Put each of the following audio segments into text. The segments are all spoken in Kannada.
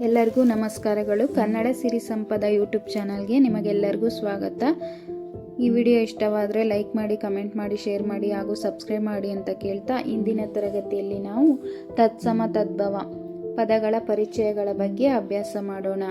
ಎಲ್ಲರಿಗೂ ನಮಸ್ಕಾರಗಳು. ಕನ್ನಡ ಸಿರಿ ಸಂಪದ ಯೂಟ್ಯೂಬ್ ಚಾನಲ್ಗೆ ನಿಮಗೆಲ್ಲರಿಗೂ ಸ್ವಾಗತ. ಈ ವಿಡಿಯೋ ಇಷ್ಟವಾದರೆ ಲೈಕ್ ಮಾಡಿ, ಕಮೆಂಟ್ ಮಾಡಿ, ಶೇರ್ ಮಾಡಿ ಹಾಗೂ ಸಬ್ಸ್ಕ್ರೈಬ್ ಮಾಡಿ ಅಂತ ಕೇಳ್ತಾ ಇಂದಿನ ತರಗತಿಯಲ್ಲಿ ನಾವು ತತ್ಸಮ ತದ್ಭವ ಪದಗಳ ಪರಿಚಯಗಳ ಬಗ್ಗೆ ಅಭ್ಯಾಸ ಮಾಡೋಣ.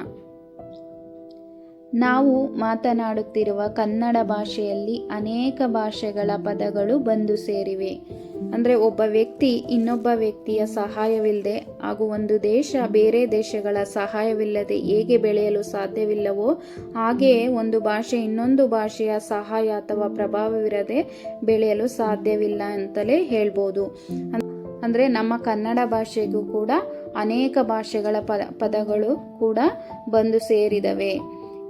ನಾವು ಮಾತನಾಡುತ್ತಿರುವ ಕನ್ನಡ ಭಾಷೆಯಲ್ಲಿ ಅನೇಕ ಭಾಷೆಗಳ ಪದಗಳು ಬಂದು ಸೇರಿವೆ. ಅಂದರೆ ಒಬ್ಬ ವ್ಯಕ್ತಿ ಇನ್ನೊಬ್ಬ ವ್ಯಕ್ತಿಯ ಸಹಾಯವಿಲ್ಲದೆ ಹಾಗೂ ಒಂದು ದೇಶ ಬೇರೆ ದೇಶಗಳ ಸಹಾಯವಿಲ್ಲದೆ ಹೇಗೆ ಬೆಳೆಯಲು ಸಾಧ್ಯವಿಲ್ಲವೋ ಹಾಗೆಯೇ ಒಂದು ಭಾಷೆ ಇನ್ನೊಂದು ಭಾಷೆಯ ಸಹಾಯ ಅಥವಾ ಪ್ರಭಾವವಿರದೆ ಬೆಳೆಯಲು ಸಾಧ್ಯವಿಲ್ಲ ಅಂತಲೇ ಹೇಳ್ಬೋದು. ಅಂದರೆ ನಮ್ಮ ಕನ್ನಡ ಭಾಷೆಗೂ ಕೂಡ ಅನೇಕ ಭಾಷೆಗಳ ಪದ ಪದಗಳು ಕೂಡ ಬಂದು ಸೇರಿದವೆ.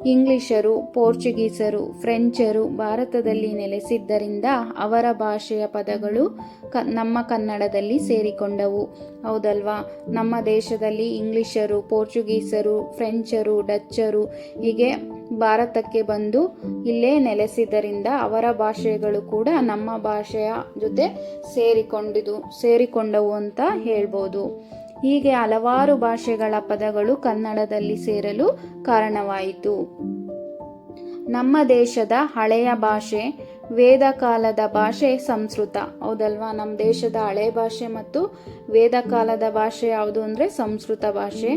ಇಂಗ್ಲಿಷರು, ಪೋರ್ಚುಗೀಸರು, ಫ್ರೆಂಚರು ಭಾರತದಲ್ಲಿ ನೆಲೆಸಿದ್ದರಿಂದ ಅವರ ಭಾಷೆಯ ಪದಗಳು ಕ, ನಮ್ಮ ಕನ್ನಡದಲ್ಲಿ ಸೇರಿಕೊಂಡವು. ಹೌದಲ್ವಾ? ನಮ್ಮ ದೇಶದಲ್ಲಿ ಇಂಗ್ಲಿಷರು, ಪೋರ್ಚುಗೀಸರು, ಫ್ರೆಂಚರು, ಡಚ್ಚರು ಹೀಗೆ ಭಾರತಕ್ಕೆ ಬಂದು ಇಲ್ಲೇ ನೆಲೆಸಿದ್ದರಿಂದ ಅವರ ಭಾಷೆಗಳು ಕೂಡ ನಮ್ಮ ಭಾಷೆಯ ಜೊತೆ ಸೇರಿಕೊಂಡಿದು, ಸೇರಿಕೊಂಡವು ಅಂತ ಹೇಳ್ಬೋದು. ಹೀಗೆ ಹಲವಾರು ಭಾಷೆಗಳ ಪದಗಳು ಕನ್ನಡದಲ್ಲಿ ಸೇರಲು ಕಾರಣವಾಯಿತು. ನಮ್ಮ ದೇಶದ ಹಳೆಯ ಭಾಷೆ, ವೇದ ಕಾಲದ ಭಾಷೆ ಸಂಸ್ಕೃತ. ಹೌದಲ್ವಾ? ನಮ್ಮ ದೇಶದ ಹಳೆ ಭಾಷೆ ಮತ್ತು ವೇದ ಕಾಲದ ಭಾಷೆ ಯಾವುದು ಅಂದರೆ ಸಂಸ್ಕೃತ ಭಾಷೆ.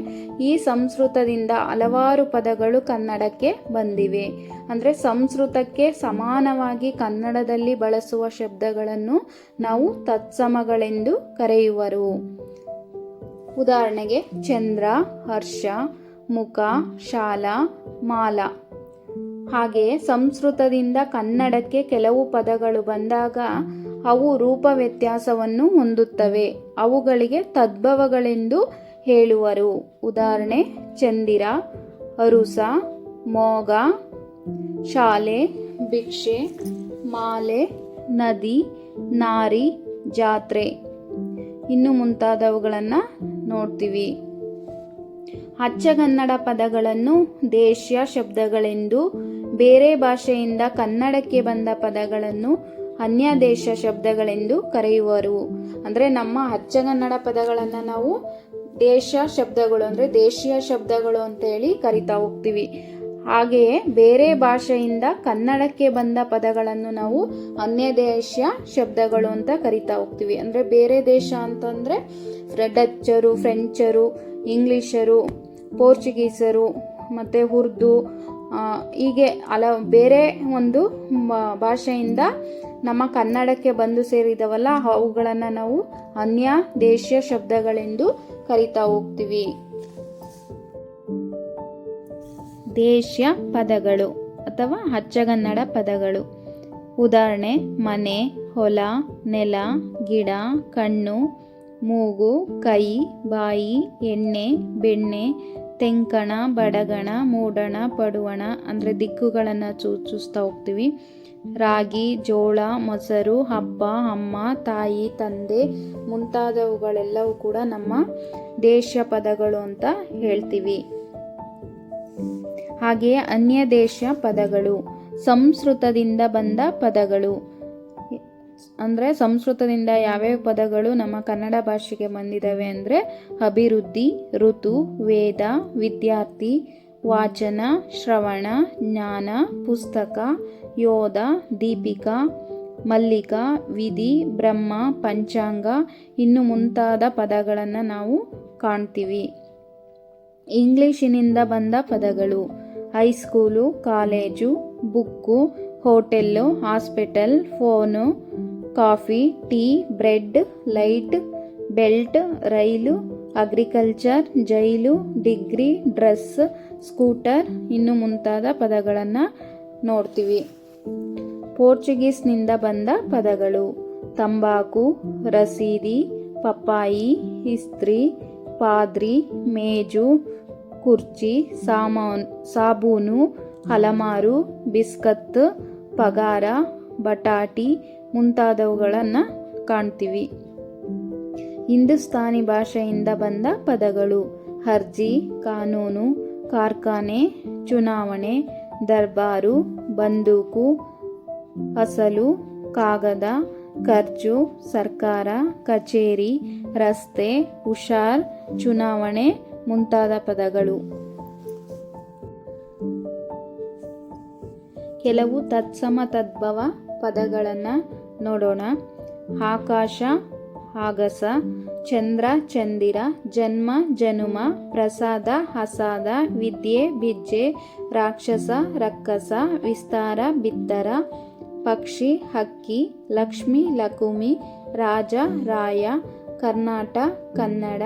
ಈ ಸಂಸ್ಕೃತದಿಂದ ಹಲವಾರು ಪದಗಳು ಕನ್ನಡಕ್ಕೆ ಬಂದಿವೆ. ಅಂದರೆ ಸಂಸ್ಕೃತಕ್ಕೆ ಸಮಾನವಾಗಿ ಕನ್ನಡದಲ್ಲಿ ಬಳಸುವ ಶಬ್ದಗಳನ್ನು ನಾವು ತತ್ಸಮಗಳೆಂದು ಕರೆಯುವರು. ಉದಾಹರಣೆಗೆ ಚಂದ್ರ, ಹರ್ಷ, ಮುಖ, ಶಾಲಾ, ಮಾಲ. ಹಾಗೆಯೇ ಸಂಸ್ಕೃತದಿಂದ ಕನ್ನಡಕ್ಕೆ ಕೆಲವು ಪದಗಳು ಬಂದಾಗ ಅವು ರೂಪ ವ್ಯತ್ಯಾಸವನ್ನು ಹೊಂದುತ್ತವೆ. ಅವುಗಳಿಗೆ ತದ್ಭವಗಳೆಂದು ಹೇಳುವರು. ಉದಾಹರಣೆ, ಚಂದಿರ, ಅರುಸ, ಮೋಗ, ಶಾಲೆ, ಭಿಕ್ಷೆ, ಮಾಲೆ, ನದಿ, ನಾರಿ, ಜಾತ್ರೆ. ಇನ್ನು ಮುಂತಾದವುಗಳನ್ನು ನೋಡ್ತೀವಿ. ಅಚ್ಚಗನ್ನಡ ಪದಗಳನ್ನು ದೇಶ್ಯ ಶಬ್ದಗಳೆಂದು, ಬೇರೆ ಭಾಷೆಯಿಂದ ಕನ್ನಡಕ್ಕೆ ಬಂದ ಪದಗಳನ್ನು ಅನ್ಯ ದೇಶ ಶಬ್ದಗಳೆಂದು ಕರೆಯುವರು. ಅಂದರೆ ನಮ್ಮ ಅಚ್ಚಗನ್ನಡ ಪದಗಳನ್ನು ನಾವು ದೇಶ ಶಬ್ದಗಳು ಅಂದರೆ ದೇಶೀಯ ಶಬ್ದಗಳು ಅಂತ ಹೇಳಿ ಕರಿತಾ ಹೋಗ್ತೀವಿ. ಹಾಗೆಯೇ ಬೇರೆ ಭಾಷೆಯಿಂದ ಕನ್ನಡಕ್ಕೆ ಬಂದ ಪದಗಳನ್ನು ನಾವು ಅನ್ಯ ದೇಶ ಶಬ್ದಗಳು ಅಂತ ಕರಿತಾ ಹೋಗ್ತೀವಿ. ಅಂದರೆ ಬೇರೆ ದೇಶ ಅಂತಂದರೆ ಡಚ್ಚರು, ಫ್ರೆಂಚರು, ಇಂಗ್ಲಿಷರು, ಪೋರ್ಚುಗೀಸರು, ಮತ್ತು ಉರ್ದು ಹೀಗೆ ಹಲ ಬೇರೆ ಒಂದು ಭಾಷೆಯಿಂದ ನಮ್ಮ ಕನ್ನಡಕ್ಕೆ ಬಂದು ಸೇರಿದವಲ್ಲ, ಅವುಗಳನ್ನು ನಾವು ಅನ್ಯ ದೇಶೀಯ ಶಬ್ದಗಳೆಂದು ಕರಿತಾ ಹೋಗ್ತೀವಿ. ದೇಶ್ಯ ಪದಗಳು ಅಥವಾ ಅಚ್ಚಗನ್ನಡ ಪದಗಳು. ಉದಾಹರಣೆ, ಮನೆ, ಹೊಲ, ನೆಲ, ಗಿಡ, ಕಣ್ಣು, ಮೂಗು, ಕೈ, ಬಾಯಿ, ಎಣ್ಣೆ, ಬೆಣ್ಣೆ, ತೆಂಕಣ, ಬಡಗಣ, ಮೂಡಣ, ಪಡುವಣ ಅಂದರೆ ದಿಕ್ಕುಗಳನ್ನು ಸೂಚಿಸ್ತಾ ಹೋಗ್ತೀವಿ. ರಾಗಿ, ಜೋಳ, ಮೊಸರು, ಹಬ್ಬ, ಅಮ್ಮ, ತಾಯಿ, ತಂದೆ ಮುಂತಾದವುಗಳೆಲ್ಲವೂ ಕೂಡ ನಮ್ಮ ದೇಶ ಪದಗಳು ಅಂತ ಹೇಳ್ತೀವಿ. ಹಾಗೆಯೇ ಅನ್ಯ ದೇಶ ಪದಗಳು. ಸಂಸ್ಕೃತದಿಂದ ಬಂದ ಪದಗಳು. ಅಂದರೆ ಸಂಸ್ಕೃತದಿಂದ ಯಾವ್ಯಾವ ಪದಗಳು ನಮ್ಮ ಕನ್ನಡ ಭಾಷೆಗೆ ಬಂದಿದ್ದಾವೆ ಅಂದರೆ ಅಭಿವೃದ್ಧಿ, ಋತು, ವೇದ, ವಿದ್ಯಾರ್ಥಿ, ವಾಚನ, ಶ್ರವಣ, ಜ್ಞಾನ, ಪುಸ್ತಕ, ಯೋಧ, ದೀಪಿಕಾ, ಮಲ್ಲಿಕ, ವಿಧಿ, ಬ್ರಹ್ಮ, ಪಂಚಾಂಗ ಇನ್ನು ಮುಂತಾದ ಪದಗಳನ್ನು ನಾವು ಕಾಣ್ತೀವಿ. ಇಂಗ್ಲೀಷಿನಿಂದ ಬಂದ ಪದಗಳು. High school college book hotel hospital phone coffee tea bread light belt rail agriculture jail degree dress scooter ಇನ್ನು ಮುಂತಾದ ಪದಗಳನ್ನು ನೋಡ್ತೀವಿ. ಪೋರ್ಚುಗೀಸ್ನಿಂದ ಬಂದ ಪದಗಳು. ತಂಬಾಕು, ರಸೀದಿ, ಪಪ್ಪಾಯಿ, ಇಸ್ತ್ರಿ, ಪಾದ್ರಿ, ಮೇಜು ಕುರ್ಚಿ, ಸಾಮಾನ್, ಸಾಬೂನು ಹಲಮಾರು ಬಿಸ್ಕತ್, ಪಗಾರ, ಬಟಾಟಿ ಮುಂತಾದವುಗಳನ್ನು ಕಾಣ್ತೀವಿ. ಹಿಂದೂಸ್ತಾನಿ ಭಾಷೆಯಿಂದ ಬಂದ ಪದಗಳು ಅರ್ಜಿ, ಕಾನೂನು, ಕಾರ್ಖಾನೆ, ಚುನಾವಣೆ, ದರ್ಬಾರು, ಬಂದೂಕು, ಅಸಲು, ಕಾಗದ, ಖರ್ಚು, ಸರ್ಕಾರ, ಕಚೇರಿ, ರಸ್ತೆ, ಹುಷಾರ್, ಚುನಾವಣೆ ಮುಂತಾದ ಪದಗಳು. ಕೆಲವು ತತ್ಸಮ ತದ್ಭವ ಪದಗಳನ್ನು ನೋಡೋಣ. ಆಕಾಶ, ಆಗಸ, ಚಂದ್ರ, ಚಂದಿರ, ಜನ್ಮ, ಜನುಮ, ಪ್ರಸಾದ ಹಸಾದ ವಿದ್ಯೆ, ಬಿಜ್ಜೆ, ರಾಕ್ಷಸ, ರಕ್ಕಸ, ವಿಸ್ತಾರ, ಬಿತ್ತರ, ಪಕ್ಷಿ, ಹಕ್ಕಿ, ಲಕ್ಷ್ಮಿ, ಲಕುಮಿ, ರಾಜ, ರಾಯ, ಕರ್ನಾಟ, ಕನ್ನಡ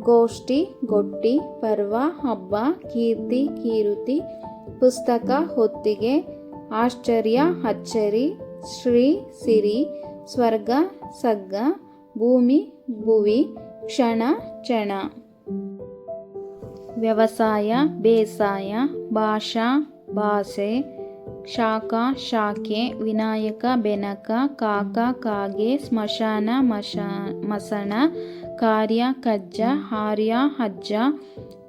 ಗೋಷ್ಠಿ, ಗೊಟ್ಟಿ, ಪರ್ವ, ಹಬ್ಬ, ಕೀರ್ತಿ, ಕೀರುತಿ, ಪುಸ್ತಕ, ಹೊತ್ತಿಗೆ, ಆಶ್ಚರ್ಯ, ಅಚ್ಚರಿ, ಶ್ರೀ, ಸಿರಿ, ಸ್ವರ್ಗ, ಸಗ್ಗ, ಭೂಮಿ, ಭುವಿ, ಕ್ಷಣ ಚಣ ವ್ಯವಸಾಯ, ಬೇಸಾಯ, ಭಾಷಾ, ಭಾಷೆ, ಶಾಖ, ಶಾಖೆ, ವಿನಾಯಕ, ಬೆನಕ, ಕಾಕ, ಕಾಗೆ, ಸ್ಮಶಾನ, ಮಶ, ಮಸಣ ಕಾರ್ಯ, ಕಜ್ಜ, ಹಾರ್ಯ, ಹಜ್ಜ,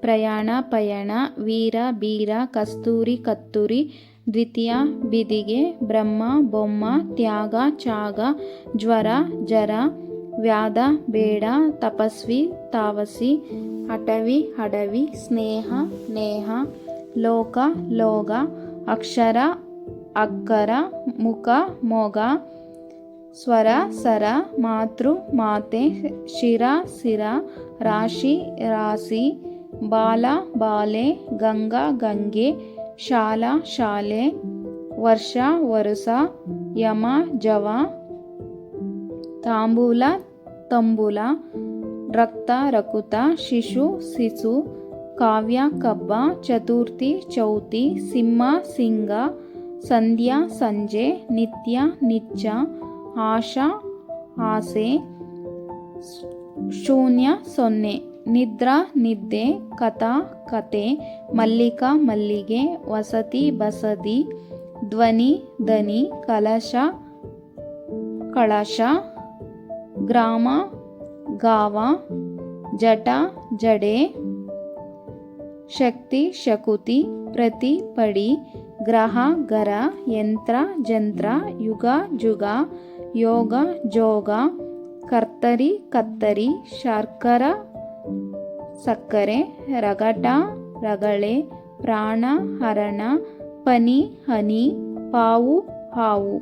ಪ್ರಯಾಣ, ಪಯಣ, ವೀರ, ಬೀರ, ಕಸ್ತೂರಿ, ಕತ್ತೂರಿ, ದ್ವಿತೀಯ, ಬಿದಿಗೆ, ಬ್ರಹ್ಮ, ಬೊಮ್ಮ, ತ್ಯಾಗ, ಚಾಗ, ಜ್ವರ, ಜರ, ವ್ಯಾಧ, ಬೇಡ, ತಪಸ್ವಿ, ತಾವಸಿ, ಅಟವಿ, ಹಡವಿ, ಸ್ನೇಹ, ನೇಹ, ಲೋಕ, ಲೋಗ, ಅಕ್ಷರ ಅಕ್ಕರ ಮುಖ, ಮೊಗ ಸ್ವರ, ಸರ, ಮಾತೃ, ಮಾತೆ, ಶಿರ, ಸಿರ, ರಾಶಿ ರಾಶಿ ಬಾಲ, ಬಾಲೆ, ಗಂಗಾ, ಗಂಗೆ, ಶಾಲಾ, ಶಾಲೆ, ವರ್ಷ, ವರುಸ, ಯಮ, ಜವ, ತಾಂಬೂಲ, ತಂಬೂಲ, ರಕ್ತ, ರಕುತ, ಶಿಶು ಸಿಸು ಕಾವ್ಯ, ಕಬ್ಬ, ಚತುರ್ಥಿ, ಚೌತಿ, ಸಿಂಹ, ಸಿಂಗ, ಸಂಧ್ಯಾ, ಸಂಜೆ, ನಿತ್ಯ, ನಿಚ್ಚ ಆಶಾ, ಆಸೆ, ಶೂನ್ಯ, ಸೊನ್ನೆ. ನಿದ್ರಾ, ನಿದ್ದೆ, ಕಥಾ, ಕತೆ, ಮಲ್ಲಿಕ, ಮಲ್ಲಿಗೆ, ವಸತಿ, ಬಸದಿ, ಧ್ವನಿ ಧನಿ ಕಲಶ, ಕಳಶ, ಗ್ರಾಮ, ಗಾವ, ಜಟ, ಜಡೆ, ಶಕ್ತಿ, ಶಕುತಿ, ಪ್ರತಿ, ಪಡಿ ಗ್ರಹ, ಗರ, ಯಂತ್ರ, ಜಂತ್ರ, ಯುಗ, ಜುಗ, ಯೋಗ, ಜೋಗ, ಕರ್ತರಿ, ಕತ್ತರಿ, ಶರ್ಕರ, ಸಕ್ಕರೆ, ರಗಟ, ರಗಳೆ, ಪ್ರಾಣ, ಹರಣ, ಪನಿ, ಹನಿ, ಪಾವು, ಹಾವು.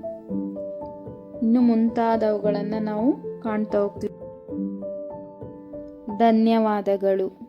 ಇನ್ನು ಮುಂತಾದವುಗಳನ್ನು ನಾವು ಕಾಣ್ತಾ ಹೋಗ್ತೀವಿ. ಧನ್ಯವಾದಗಳು.